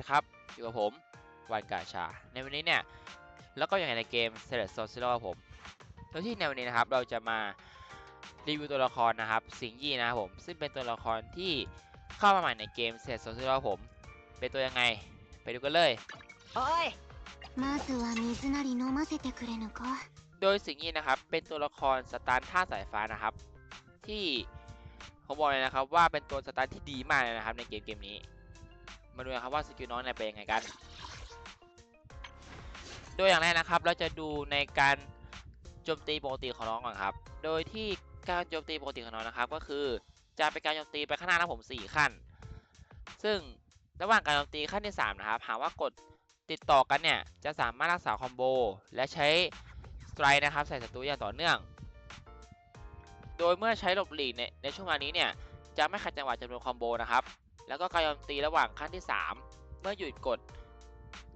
นะครับอยู่กับผมวานกาชา ในวันนี้เนี่ย แล้วก็อย่างในเกมเซเลสโซซิโลผมโดยที่ในวันนี้นะครับเราจะมารีวิวตัวละครนะครับสิงยี่นะครับผม ซึ่งเป็นตัวละครที่เข้ามาใหม่ในเกมเซเลสโซซิโลผม เป็นตัวยังไง ไปดูกันเลยโอ้ยมาสวามิซนาริโนมาเซเตคุเรนุโกโดยสิงยี่นะครับเป็นตัวละครสตาร์ท่าสายฟ้านะครับ ที่ผมบอกเลยนะครับว่าเป็นตัวสตาร์ที่ดีมากเลยนะครับในเกมเกมนี้ มาดูนะครับว่าสกิลน้องเนี่ยเป็นยังไงกัน โดยอย่างแรกนะครับ เราจะดูในการโจมตีปกติของน้องก่อนครับ โดยที่การโจมตีปกติของน้องนะครับ ก็คือจะเป็นการโจมตีไปข้างหน้านะผม 4 ขั้น ซึ่งระหว่างการโจมตีขั้นที่ 3 นะครับ หากว่ากดติดต่อกันเนี่ย จะสามารถรักษาคอมโบ และใช้สไตร์นะครับ ใส่ศัตรูอย่างต่อเนื่อง โดยเมื่อใช้หลบหลีกในในช่วงเวลานี้เนี่ย จะไม่ขัดจังหวะจำนวนคอมโบนะครับ แล้วก็การโจมตีระหว่างขั้นที่ 3 เมื่อหยุดกด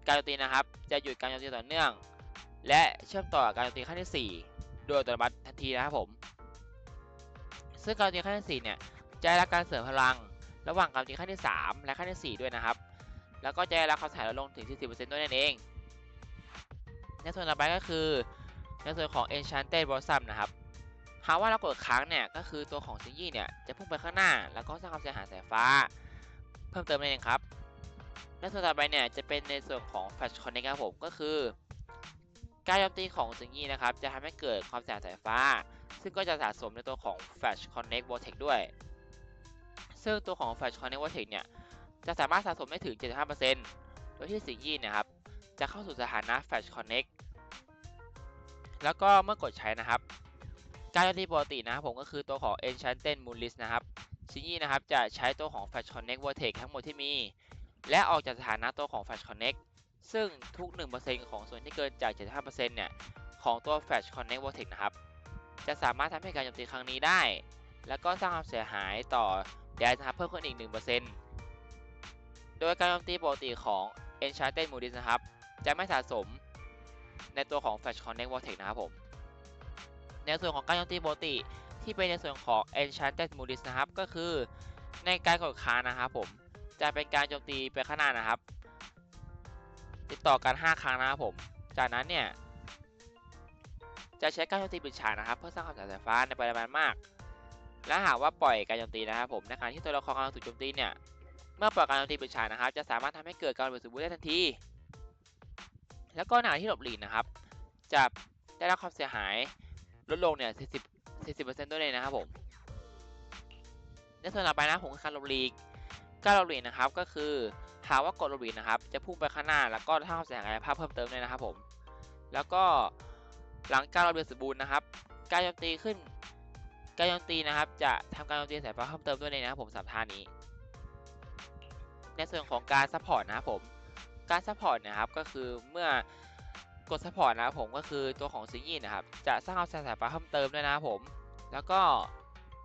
การโจมตีนะครับ จะหยุดการโจมตีต่อเนื่อง และเชื่อมต่อการโจมตีขั้นที่ 4 โดยอัตโนมัติทันทีนะครับผม ซึ่งการโจมตีขั้นที่4เนี่ยจะได้รับการเสริมพลัง ระหว่างการโจมตีขั้นที่ 3 และขั้นที่ 4 ด้วยนะครับ แล้วก็จะได้รับความเสียหายลดลงถึง 40%ด้วยนั่นเอง ในส่วนต่อไปก็คือในส่วนของ Enchanted Blossom นะครับหากว่าเรากดค้างเนี่ยก็คือตัวของซิงยี่เนี่ยจะพุ่งไปข้างหน้า แล้วก็สร้างความเสียหายสายฟ้า พิ่มเติมนั่นเองครับและส่วนต่อไปเนี่ยจะเป็นในส่วนของ Flash Connect ครับผมก็คือ การโจมตีของซิงยี่นะครับจะทำให้เกิดความเสียหายสายฟ้า ซึ่งก็จะสะสมในตัวของ Flash Connect Vortex ด้วย ซึ่งตัวของ Flash Connect Vortex เนี่ยจะสามารถสะสมได้ถึง 75%โดยที่ซิงยี่นะครับจะเข้าสู่สถานะ Flash Connect แล้วก็เมื่อกดใช้นะครับ การโจมตีปกตินะครับผมก็คือตัวของ Enchanted Moonlist นะครับ ชินี่นะครับจะใช้ตัวของ Flash Connect Vortex ทั้งหมดที่มี และออกจากสถานะตัวของ Flash Connect ซึ่งทุก 1%ของส่วนที่เกินจาก 75%เนี่ย ของตัว Flash Connect Vortex นะครับ จะสามารถทำให้การโจมตีครั้งนี้ได้ แล้วก็สร้างความเสียหายต่อแดนนะครับเพิ่มขึ้นอีก 1%โดยการโจมตีปกติของ Enchanted Moonlist นะครับ จะไม่สะสมในตัวของ Flash Connect Vortex นะครับผม ในส่วนของการโจมตีปกติ ที่เป็นในส่วนของ Enchanted Moonlist นะครับ ก็คือในการกดค้านะครับผมจะเป็นการโจมตีไปข้างหน้านะครับ ติดต่อกัน 5 ครั้งนะครับผม จากนั้นเนี่ย จะใช้การโจมตีปิดฉากนะครับ เพื่อสร้างความเสียหายสายฟ้าในปริมาณมาก และหากว่าปล่อยการโจมตีนะครับผมในขณะที่ตัวละครกำลังถูกโจมตีเนี่ยเมื่อปล่อยการโจมตีปิดฉากนะครับ จะสามารถทำให้เกิดการระเบิดสมบูรณ์ได้ทันที แล้วก็หนาที่หลบหลีกนะครับจะได้รับความเสียหายลดลงเนี่ย 40%ด้วยเลยนะครับผมในส่วนต่อไปนะผมการลบลีกการลบลีกนะครับก็คือหาว่ากดลบลีกนะครับ จะพุ่งไปข้างหน้าแล้วก็สร้างความเสียหายภาพเพิ่มเติมด้วยนะครับผม แล้วก็หลังการลบลีกสมบูรณ์นะครับ การโจมตีขึ้น การโจมตีนะครับ จะทำการโจมตีสายฟ้าเพิ่มเติมด้วยเลยนะครับผมสามท่านี้ ในส่วนของการซัพพอร์ตนะครับผมการซัพพอร์ตนะครับก็คือเมื่อ กดซัพพอร์ตนะครับผมก็คือตัวของซิงยี่นะครับ จะสร้างความเสียหายฟ้าเพิ่มเติมด้วยนะครับผม แล้วก็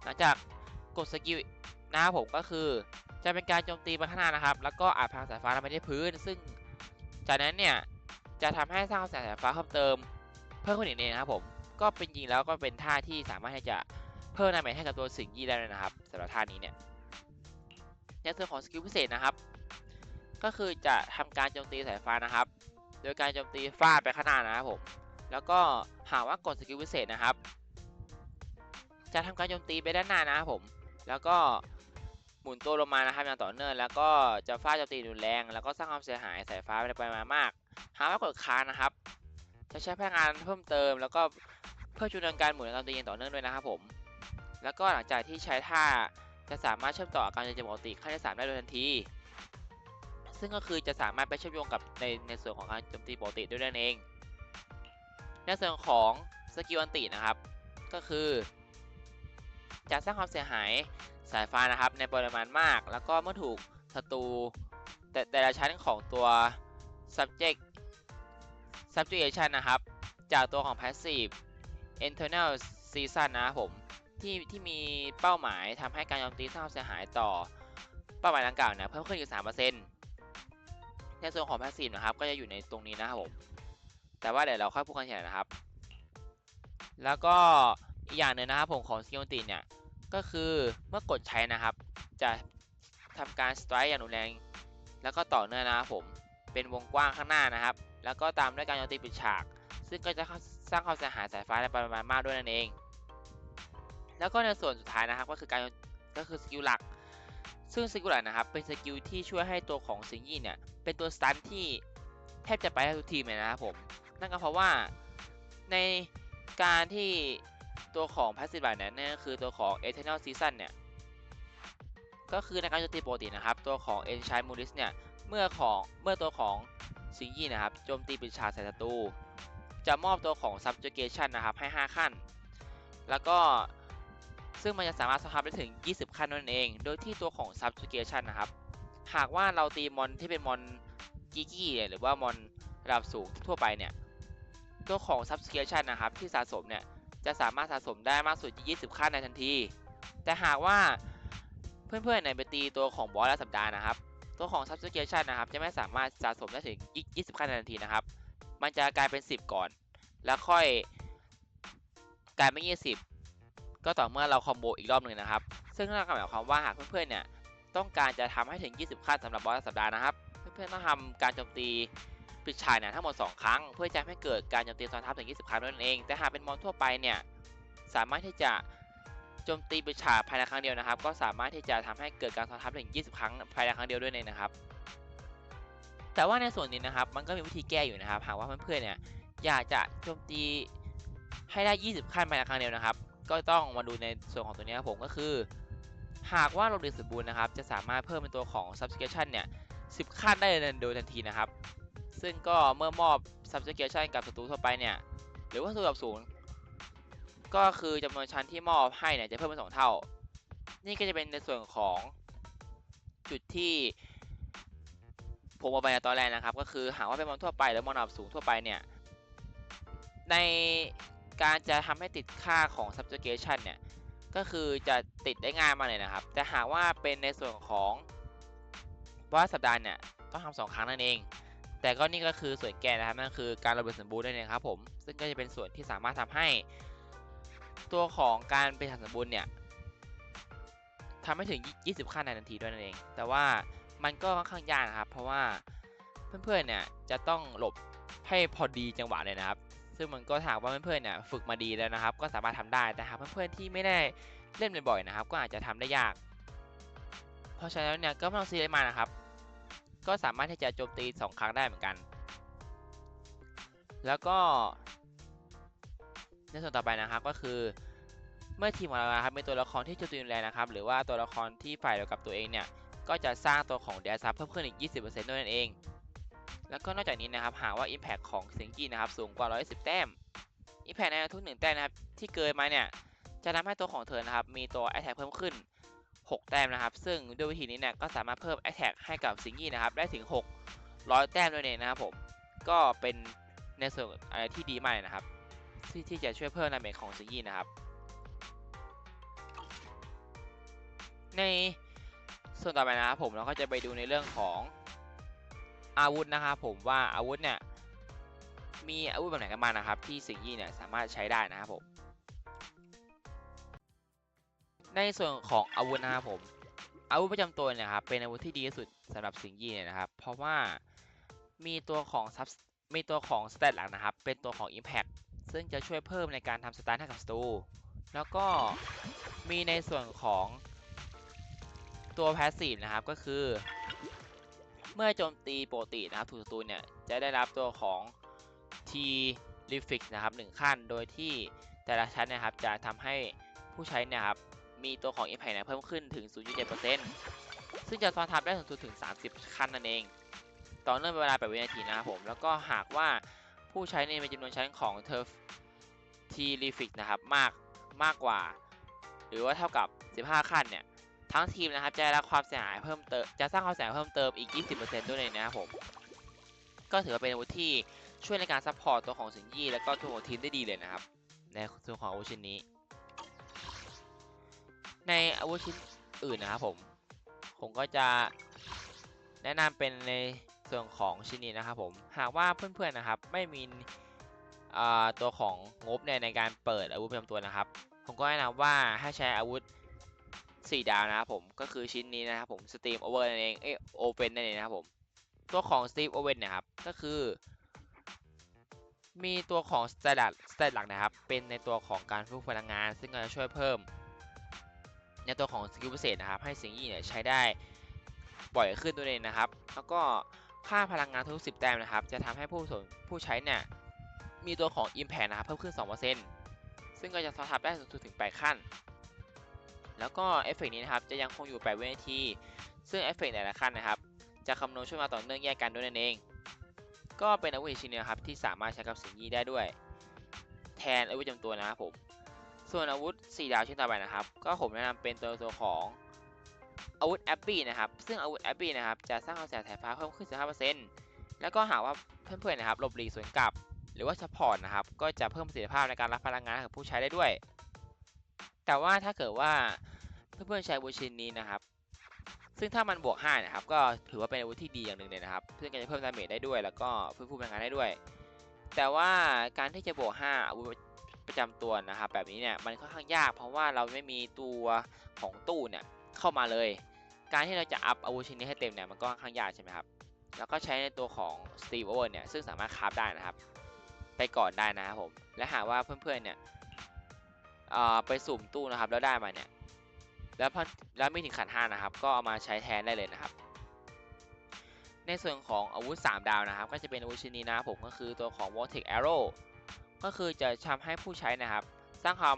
หลังจากกดสกิลนะครับผมก็คือ จะเป็นการโจมตีไปข้างหน้านะครับ แล้วก็อาจพังสายฟ้าลงไปที่พื้น ซึ่งจากนั้นเนี่ยจะทำให้สร้างควาสียหายฟ้าเพิ่มเติม เพิ่มขึ้นอีกนิดนะครับผมก็เป็นจริงแล้วก็เป็นท่าที่สามารถที่จะเพิ่มดาเมจให้กับตัวสิงยี่ได้เลยนะครับสำหรับท่านี้เนี่ยในส่วนของสกิลพิเศษนะครับ ก็คือจะทำการโจมตีสายฟ้านะครับ โดยการโจมตีฟาดไปข้างหน้านะครับผม แล้วก็หากว่ากดสกิลพิเศษนะครับ จะทำการโจมตีไปด้านหน้านะครับผม แล้วก็หมุนตัวลงมานะครับอย่างต่อเนื่องแล้วก็จะฟาดโจมตีรุนแรง แล้วก็สร้างความเสียหายสายฟ้าไปไปมามาก หากว่ากดค้างนะครับ จะใช้พลังงานเพิ่มเติม แล้วก็เพิ่มจุดการหมุนการตีอย่างต่อเนื่องด้วยนะครับผม แล้วก็หลังจากที่ใช้ท่าจะสามารถเชื่อมต่อการโจมตีปกติขั้นที่สามได้โดยทันที ซึ่งก็คือจะสามารถไปเชื่อมโยงกับในในส่วนของการโจมตีปกติด้วยนั่นเอง ในส่วนของสกิลอันตินะครับ ก็คือ จะสร้างความเสียหายสายฟ้านะครับ ในปริมาณมาก แล้วก็เมื่อถูกศัตรูแต่แต่ละชั้นของตัว subject subjugation นะครับ จากตัวของ passive internal season นะครับผมที่ที่มีเป้าหมายทำให้การโจมตีสร้างความเสียหายต่อเป้าหมายดังกล่าวนี่ยเพิ่มขึ้นอีก3% ในส่วนของ passive นะครับ ก็จะอยู่ในตรงนี้นะครับผม แต่ว่าเดี๋ยวเราค่อยพูดกันทีหลังนะครับ แล้วก็อีกอย่างหนึ่งนะครับผมของสกิลติเนี่ย ก็คือเมื่อกดใช้นะครับ จะทำการสไตร์อย่างรุนแรง แล้วก็ต่อเนื่องนะครับผม เป็นวงกว้างข้างหน้านะครับ แล้วก็ตามด้วยการโจมตีปิดฉาก ซึ่งก็จะสร้างความเสียหายสายฟ้าในปริมาณมากด้วยนั่นเอง แล้วก็ในส่วนสุดท้ายนะครับ ก็คือการก็คือสกิลหลัก ซึ่งสกิลหลักนะครับเป็นสกิลที่ช่วยให้ตัวของซิงยี่เนี่ยเป็นตัวสตันที่แทบจะไปได้ทุกทีมเลยนะครับผมนั่นก็เพราะว่าในการที่ตัวของ Passive บัตเนี่ยนั่นก็คือตัวของ Eternal Season เนี่ยก็คือในการโจมตีปกตินะครับ ตัวของ Enchant m u l i s เนี่ยเมื่อของเมื่อตัวของซิงยี่นะครับโจมตีปิดฉาใส่ศัตรูจะมอบตัวของ Subjugation นะครับให้ 5 ขั้น แล้วก็ ซึ่งมันจะสามารถสครับได้ถึง 20 ขั้นนั่นเอง โดยที่ตัวของ Subjugation นะครับ หากว่าเราตีมอนที่เป็นมอนกิกี้หรือว่ามอนระดับสูงทั่วไปเนี่ย ตัวของ Subscription นะครับที่สะสมเนี่ยจะสามารถสะสมได้มากสุด 20 ขั้นในทันที แต่หากว่าเพื่อนๆเนี่ยไปตีตัวของบอสและสัปดาห์นะครับ ตัวของ Subscription นะครับจะไม่สามารถสะสมได้ถึง 20 ขั้นในทันทีนะครับ มันจะกลายเป็น 10 ก่อน แล้วค่อยกลายเป็น 20 ก็ต่อเมื่อเราคอมโบอีกรอบหนึ่งนะครับ ซึ่งนั่นก็หมายความว่าหากเพื่อนๆเนี่ยต้องการจะทำให้ถึง 20 ขั้นสำหรับบอสแลสัปดาห์นะครับ เพื่อนๆต้องทำการโจมตีปิดฉากเนี่ยทั้งหมด 2 ครั้ง เพื่อจะให้เกิดการโจมตีซ้อนทับถึง 20 ครั้งนั่นเอง แต่หากเป็นมอนทั่วไปเนี่ยสามารถที่จะโจมตีปิดฉากภายในครั้งเดียวนะครับ ก็สามารถที่จะทำให้เกิดการซ้อนทับถึง 20 ครั้งภายในครั้งเดียวด้วยเลยนะครับ แต่ว่าในส่วนนี้นะครับมันก็มีวิธีแก้อยู่นะครับ หากว่าเพื่อนๆเนี่ยอยากจะโจมตีให้ได้ 20 ขั้นภายในครั้งเดียวนะครับ ก็ต้องมาดูในส่วนของตัวนี้ครับผมก็คือ หากว่าโราดีสมบูรณ์นะครับ จะสามารถเพิ่มเป็นตัวของ subscription เนี่ย10 ขั้นได้เลยโดยทันทีนะครับ ซึ่งก็เมื่อมอบ subjugation กับศัตรูทั่วไปเนี่ยหรือว่าศัตรูระดับสูงก็คือจำนวนชั้นที่มอบให้เนี่ยจะเพิ่มเป็นสองเท่า นี่ก็จะเป็นในส่วนของจุดที่ผมบอกไปในตอนแรกนะครับ ก็คือหากว่าเป็นมอนทั่วไปหรือมอนระดับสูงทั่วไปเนี่ยใน การจะทำให้ติดค่าของ subjugation เนี่ย ก็คือจะติดได้ง่ายมากเลยนะครับ แต่หากว่าเป็นในส่วนของบอสสัปดาห์เนี่ย ต้องทำสองครั้งนั่นเอง แต่ก็นี่ก็คือส่วนแก้นะครับนั่นคือการระเบิดสมบูรณ์นั่นเองครับผม ซึ่งก็จะเป็นส่วนที่สามารถทำให้ ตัวของการเป็นสมบูรณ์เนี่ยทำให้ถึง 20 ขั้นในทันทีด้วยนั่นเอง แต่ว่ามันก็ค่อนข้างยากนะครับ เพราะว่าเพื่อนๆเนี่ยจะต้องหลบให้พอดีจังหวะเลยนะครับ ซึ่งมันก็ถามว่าเพื่อนๆเนี่ยฝึกมาดีแล้วนะครับ ก็สามารถทำได้แต่หากเพื่อนๆที่ไม่ได้เล่นบ่อยๆนะครับ ก็อาจจะทำได้ยาก เพราะฉะนั้นเนี่ยก็ไม่ต้องซีเรียสมากนะครับ ก็สามารถที่จะโจมตี 2 ครั้งได้เหมือนกัน แล้วก็ในส่วนต่อไปนะครับก็คือเมื่อทีมของเรานะครับเป็นตัวละครที่โจมตีแรงนะครับ หรือว่าตัวละครที่ฝ่ายเดียวกับตัวเองเนี่ยก็จะสร้างตัวของเดซับเพิ่มขึ้นอีก 20%ด้วยนั่นเอง แล้วก็นอกจากนี้นะครับหากว่า Impact ของสิงกี้นะครับสูงกว่า 110 แต้ม Impact ในทุกหนึ่งแต้มนะครับที่เกินมาเนี่ยจะทำให้ตัวของเธอนะครับมีตัว Attack เพิ่มขึ้น 6 แต้มนะครับ ซึ่งด้วยวิธีนี้เนี่ยก็สามารถเพิ่ม Attack ให้กับซิงกี้นะครับได้ถึง 600 แต้มด้วยเองนะครับผมก็เป็นในส่วนอะไรที่ดีมากนะครับ ที่ที่จะช่วยเพิ่มดาเมจของซิงกี้นะครับ ในส่วนต่อไปนะครับผมเราก็จะไปดูในเรื่องของ อาวุธนะครับผมว่าอาวุธเนี่ยมีอาวุธแบบไหนกันบ้างนะครับ ที่ซิงกี้เนี่ยสามารถใช้ได้นะครับผม ในส่วนของอาวุธนะครับผม อาวุธประจำตัวเนี่ยครับเป็นอาวุธที่ดีที่สุดสำหรับสิงยี่เนี่ยนะครับ เพราะว่ามีตัวของซับมีตัวของสเตตหลักนะครับ เป็นตัวของ Impact ซึ่งจะช่วยเพิ่มในการทำสตาร์ทให้กับศัตรูแล้วก็มีในส่วนของตัว Passive นะครับก็คือ เมื่อโจมตีปกตินะครับถูกศัตรูเนี่ยจะได้รับตัวของ T r e f i x นะครับ1ขั้น โดยที่แต่ละชั้นนะครับจะทำให้ผู้ใช้นี่ยครับมีตัวของ Impact เนี่ยเพิ่มขึ้นถึง 0.7%ซึ่งจะซ้อนทับได้สูงสุดถึง 30 ขั้นนั่นเอง ต่อเนื่องเป็นเวลา8วินาทีนะครับผม แล้วก็หากว่าผู้ใช้ในมีจำนวนชั้นของ Turf T r e f i x นะครับมากมากกว่า หรือว่าเท่ากับ 15 ขั้นเนี่ย ทั้งทีมนะครับจะได้รับความเสียหายเพิ่มเติมจะสร้างความเสียหายเพิ่มเติมอีก 20%ด้วยเลยนะครับผมก็ถือว่าเป็นอาวุธที่ช่วยในการซัพพอร์ตตัวของสิงยี่แล้วก็ตัวของทีมได้ดีเลยนะครับในส่วนของอาวุธชิ้นนี้ ในอาวุธชิ้นอื่นนะครับผมผมก็จะแนะนำเป็นในส่วนของชิ้นนี้นะครับผมหากว่าเพื่อนๆนะครับไม่มีตัวของงบเนี่ยในการเปิดอาวุธประจำตัวนะครับ ผมก็แนะนำว่าให้ใช้อาวุธ 4 ดาวนะครับผมก็คือชิ้นนี้นะครับผม Steam Over นั่นเองเอ้ย Open นั่นเองนะครับผม ตัวของ Steam Oven เนะครับก็คือ มีตัวของ Standard Stat หลักนะครับ เป็นในตัวของการฟื้นพลังงาน ซึ่งก็จะช่วยเพิ่ม ในตัวของสกิลพิเศษนะครับ ให้สิงยี่เนี่ยใช้ได้บ่อยขึ้นตัวเองนะครับ แล้วก็ค่าพลังงานทุก 10 แต้มนะครับ จะทำให้ผู้สนผู้ใช้เนี่ยมีตัวของ Impact นะครับเพิ่มขึ้น 2%ซึ่งก็จะสามารถทำได้สูงสุดถึง 8 ขั้น แล้วก็เอฟเฟกต์นี้นะครับจะยังคงอยู่8วินาที ซึ่งเอฟเฟกต์แต่ละขั้นนะครับ จะคำนวณช่วยมาต่อเนื่องแยกกันด้วยนั่นเอง ก็เป็นอาวุธชิ้นนึงนะครับที่สามารถใช้กับสิงยี่ได้ด้วย แทนอาวุธจำตัวนะครับผม ส่วนอาวุธ 4 ดาวชิ้นต่อไปนะครับ ก็ผมแนะนำเป็นตัวตัวของอาวุธแอปปี้นะครับ ซึ่งอาวุธแอปปี้นะครับจะสร้างกระแสสายฟ้าเพิ่มขึ้น 15%แล้วก็หากว่าเพื่อนๆนะครับหลบหลีกสวนกลับ หรือว่าซัพพอร์ตนะครับก็จะเพิ่มประสิทธิภาพในการรับพลังงานให้กับผู้ใช้ได้ด้วย แต่ว่าถ้าเกิดว่าเพื่อนๆใช้อาวุธชิ้นนี้นะครับ ซึ่งถ้ามันบวก5นะครับ ก็ถือว่าเป็นอาวุธที่ดีอย่างหนึ่งเลยนะครับซึ่งก็จะเพิ่มดาเมจได้ด้วย แล้วก็ฟื้นฟูพลังงานได้ด้วย แต่ว่าการที่จะบวก5อาวุธประจำตัวนะครับ แบบนี้เนี่ยมันค่อนข้างยาก เพราะว่าเราไม่มีตัวของตู้เนี่ยเข้ามาเลย การที่เราจะอัพอาวุธชิ้นนี้ให้เต็มเนี่ยมันก็ค่อนข้างยากใช่ไหมครับ แล้วก็ใช้ในตัวของ Steve Owen เนี่ยซึ่งสามารถคราฟได้นะครับ ไปก่อนได้นะครับผม และหากว่าเพื่อนๆเนี่ย ไปสุ่มตู้นะครับแล้วได้มาเนี่ยแล้วพอแล้วไม่ถึงขันห้านะครับ ก็เอามาใช้แทนได้เลยนะครับ ในส่วนของอาวุธ 3 ดาวนะครับ ก็จะเป็นอาวุธชิ้นนี้นะผมก็คือตัวของ Vortex Arrow ก็คือจะทำให้ผู้ใช้นะครับ สร้างความ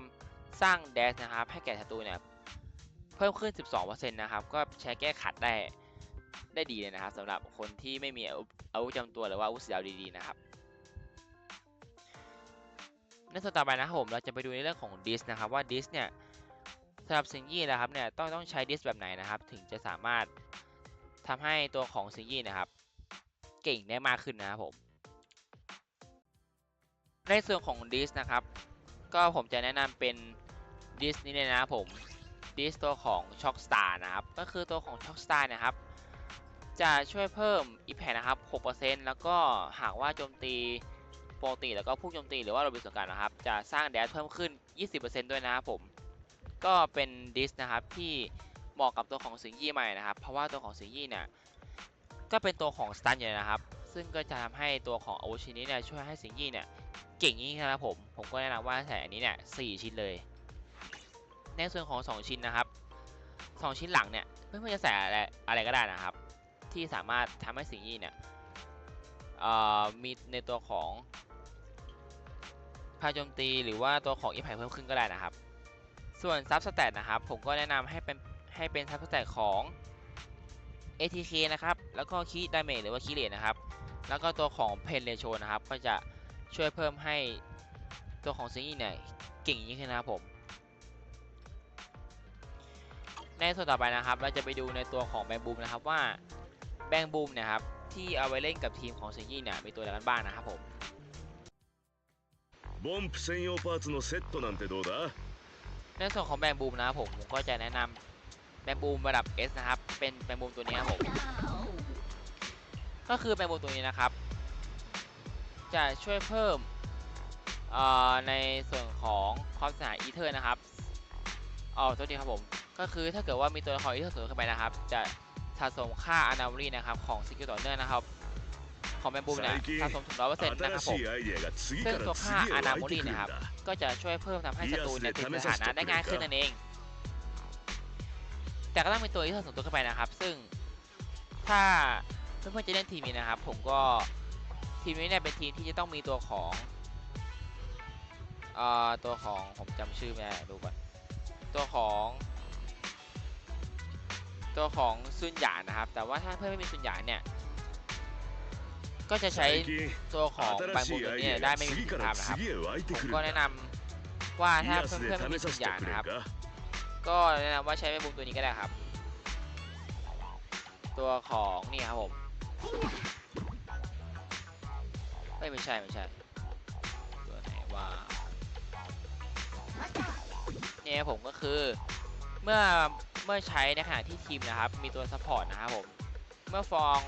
สร้างแดชนะครับให้แก่ศัตรูเนี่ยเพิ่มขึ้น 12%นะครับ ก็ใช้แก้ขัดได้ได้ดีเลยนะครับสำหรับคนที่ไม่มีอาวุธอาวุธจำตัวหรือว่าอาวุธสีดาวดีๆนะครับ ในส่วนต่อไปนะครับผมเราจะไปดูในเรื่องของดิสนะครับว่าดิสเนี่ยสำหรับซิงยี่นะครับเนี่ยต้องต้องใช้ดิสแบบไหนนะครับ ถึงจะสามารถทำให้ตัวของซิงยี่นะครับ เก่งได้มากขึ้นนะครับผมในส่วนของดิสนะครับ ก็ผมจะแนะนำเป็นดิสนี้เลยนะครับผมดิสตัวของช็อคสตาร์นะครับ ก็คือตัวของช็อคสตาร์นะครับจะช่วยเพิ่มอีแพนะครับ 6%แล้วก็หากว่าโจมตี ปกติแล้วก็พุ่งโจมตีหรือว่าโรบินส่วนกลางนะครับ จะสร้างแดชเพิ่มขึ้น 20%ด้วยนะครับผม ก็เป็นดิสนะครับที่เหมาะกับตัวของสิงยี่ใหม่นะครับ เพราะว่าตัวของสิงยี่เนี่ยก็เป็นตัวของสตันอยู่นะครับ ซึ่งก็จะทำให้ตัวของอาวุธชิ้นนี้เนี่ยช่วยให้สิงยี่เนี่ยเก่งยิ่งนะครับผม ผมก็แนะนำว่าใส่อันนี้เนี่ยสชิ้นเลย ในส่วนของ 2 ชิ้นนะครับ 2 ชิ้นหลังเนี่ยเพื่อนๆจะใส่อะไรอะไรก็ได้นะครับ ที่สามารถทำให้สิงยี่เนี่ยมีในตัวของ พาโจมตีหรือว่าตัวของอีไพเพิ่มขึ้นก็ได้นะครับ ส่วนซับสแตทนะครับ ผมก็แนะนำให้เป็นให้เป็นซับสแตทของ ATK นะครับ แล้วก็คีดาเมจหรือว่าคีเรทนะครับ แล้วก็ตัวของเพนเรโชนะครับ ก็จะช่วยเพิ่มให้ตัวของซิงกี้เนี่ยเก่งยิ่งขึ้นนะครับผม ในส่วนต่อไปนะครับ เราจะไปดูในตัวของแบงบูมนะครับว่าแบงบูมเนี่ยครับที่เอาไว้เล่นกับทีมของซิงกี้เนี่ยมีตัวอะไรบ้างนะครับผม ボンプ専用パーツのセットなんてどうだ ในส่วนของแบงบูมนะครับผมผมก็จะแนะนำแบงบูมระดับ S นะครับ เป็นแบงบูมตัวนี้ครับผม ก็คือแบงบูมตัวนี้นะครับ จะช่วยเพิ่มเอ่อในส่วนของความเสียหายอีเทอร์นะครับอ๋อตัวนี้ครับผม ก็คือถ้าเกิดว่ามีตัวละครอีเทอร์สวนเข้าไปนะครับ จะสะสมค่าอนา m รีนะครับของสกิลต่อเนื่องนะครับ ของแบมบูเนี่ยสะสมถึงร้อยเปอร์เซ็นต์นะครับผมซึ่งตัวค่าอานาโมลีนะครับ ก็จะช่วยเพิ่มทำให้ศัตรูเนี่ยติดสถานะได้ง่ายขึ้นนั่นเอง แต่ก็ต้องเป็นตัวที่สะสมตัวเข้าไปนะครับ ซึ่งถ้าเพื่อนๆจะเล่นทีมนี้นะครับ ผมก็ทีมนี้เนี่ยเป็นทีมที่จะต้องมีตัวของเอ่อตัวของผมจำชื่อไม่ได้ดูก่อนตัวของตัวของซุนหยานนะครับ แต่ว่าถ้าเพื่อนไม่มีซุนหยานเนี่ย ก็จะใช้ตัวของบางบูมเนี่ยได้ไม่มีคุณภาพนะครับผมก็แนะนำว่าถ้าเพื่อนๆมีสักอย่างนะครับ ก็แนะนำว่าใช้ไมบูมตัวนี้ก็ได้ครับ ตัวของนี่ครับผมเอ้ยไม่ใช่ไม่ใช่ตัวไหนว่าเนี่ยผมก็คือเมื่อเมื่อใช้ในขณะที่ทีมนะครับ มีตัวซัพพอร์ตนะครับผม เมื่อฟอง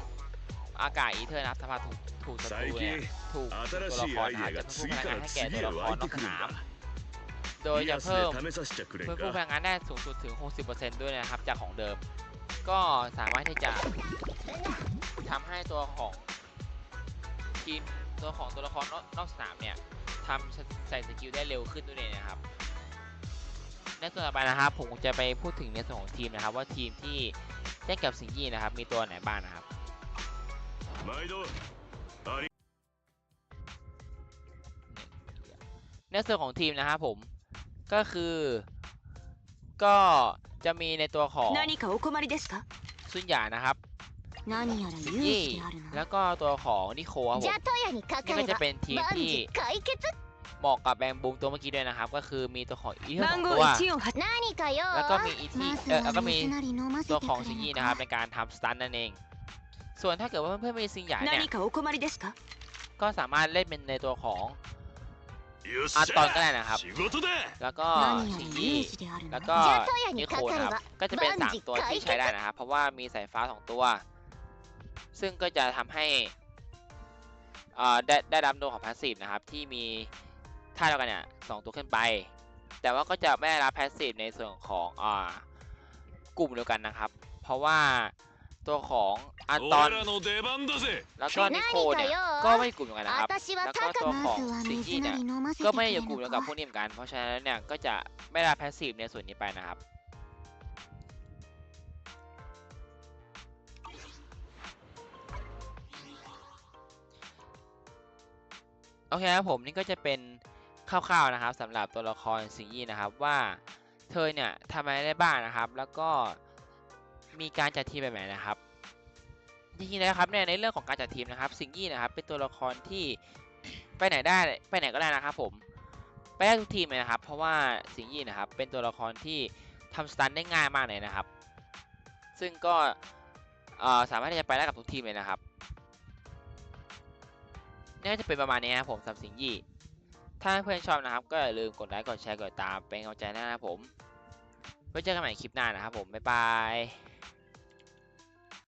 อากาศอีเทอร์นะครับสภาพถูกถูกศัตรูเนี่ยถูกตัวละครนาคจะเพิ่มพลังนให้แก่ตัวละครนอกสนามโดยจะเพิ่มเพิ่มพลังงานได้สูงสุดถึง 60%ด้วยนะครับจากของเดิม ก็สามารถที่จะทำให้ตัวของทีมตัวของตัวละครนอกสนามเนี่ยทำใส่สกิลได้เร็วขึ้นด้วยนะครับในส่วนต่อไปนะครับผมจะไปพูดถึงในส่วนของทีมนะครับ ว่าทีมที่เล่นกับสิงห์นะครับ มีตัวไหนบ้างนะครับ 毎度あり ในส่วนของทีมนะครับผมก็คือ ก็จะมีในตัวของ 何かお困りですか ซุนหยานะครับ 何やら สิ 有 งห์ยี่ 志である แล้ な วก็ตัวของนิโคครับผม じゃとやにか นี่ か ก็ れ จะ ば เป็นทีม 万 ที่ 事解決 เหมาะกับแบงบูมตัวเมื่อกี้ด้วยนะครับ ก็คือมีตัวของอีเทอร์ส 番 อง 号 ตัว 148何かよ แล้วก็มีอีที ま เออ ず แล้วก็ は มี 水なり飲ませ ตัว て ของ く ซิง れ ยี่ ぬ นะครับ か ในการทำสตันนั่นเอง ส่วนถ้าเกิดว่าเพื่อนๆมีซิงหยาเนี่ยก็สามารถเล่นเป็นในตัวของอันตอนก็ได้นะครับ แล้วก็ชิงยี่แล้วก็นิโคนะครับ ก็จะเป็นสามตัวที่ใช้ได้นะครับ เพราะว่ามีสายฟ้าสองตัว ซึ่งก็จะทำให้ได้ได้ดับโดนของพาสซีฟนะครับ ที่มีท่าเดียวกันเนี่ยสองตัวขึ้นไป แต่ว่าก็จะไม่ได้รับพาสซีฟในส่วนของกลุ่มเดียวกันนะครับ เพราะว่า ตัวของอันตอนแล้วก็นิโคเนี่ยก็ไม่กลุ่มยวกันนะครับแล้วก็ตัวของซิงกี้เนี่ยก็ไม่อยู่กลุ่มกับพวกนี้เหมือนกัน เพราะฉะนั้นเนี่ยก็จะไม่ได้แพสซีฟในส่วนนี้ไปนะครับโอเคครับผมนี่ก็จะเป็นคร่าวๆนะครับสำหรับตัวละครซิงกี้นะครับว่าเธอเนี่ยทำอะไรได้บ้างนะครับ แล้วก็ มีการจัดทีมแบบไหนนะครับจริงๆแล้วครับเนี่ยในเรื่องของการจัดทีมนะครับสิงห์ยี่นะครับ เป็นตัวละครที่ไปไหนได้ไปไหนก็ได้นะครับผมไปได้ทุกทีมเลยนะครับ เพราะว่าสิงห์ยี่นะครับ เป็นตัวละครที่ทำสตันได้ง่ายมากเลยนะครับ ซึ่งก็สามารถที่จะไปได้กับทุกทีมเลยนะครับนี่ก็จะเป็นประมาณนี้นะครับผมสำหรับสิงห์ยี่ถ้าเพื่อนชอบนะครับ ก็อย่าลืมกดไลค์กดแชร์กดติดตามเป็นกำลังใจนะครับผมไว้เจอกันใหม่คลิปหน้านะครับผมบ๊ายบาย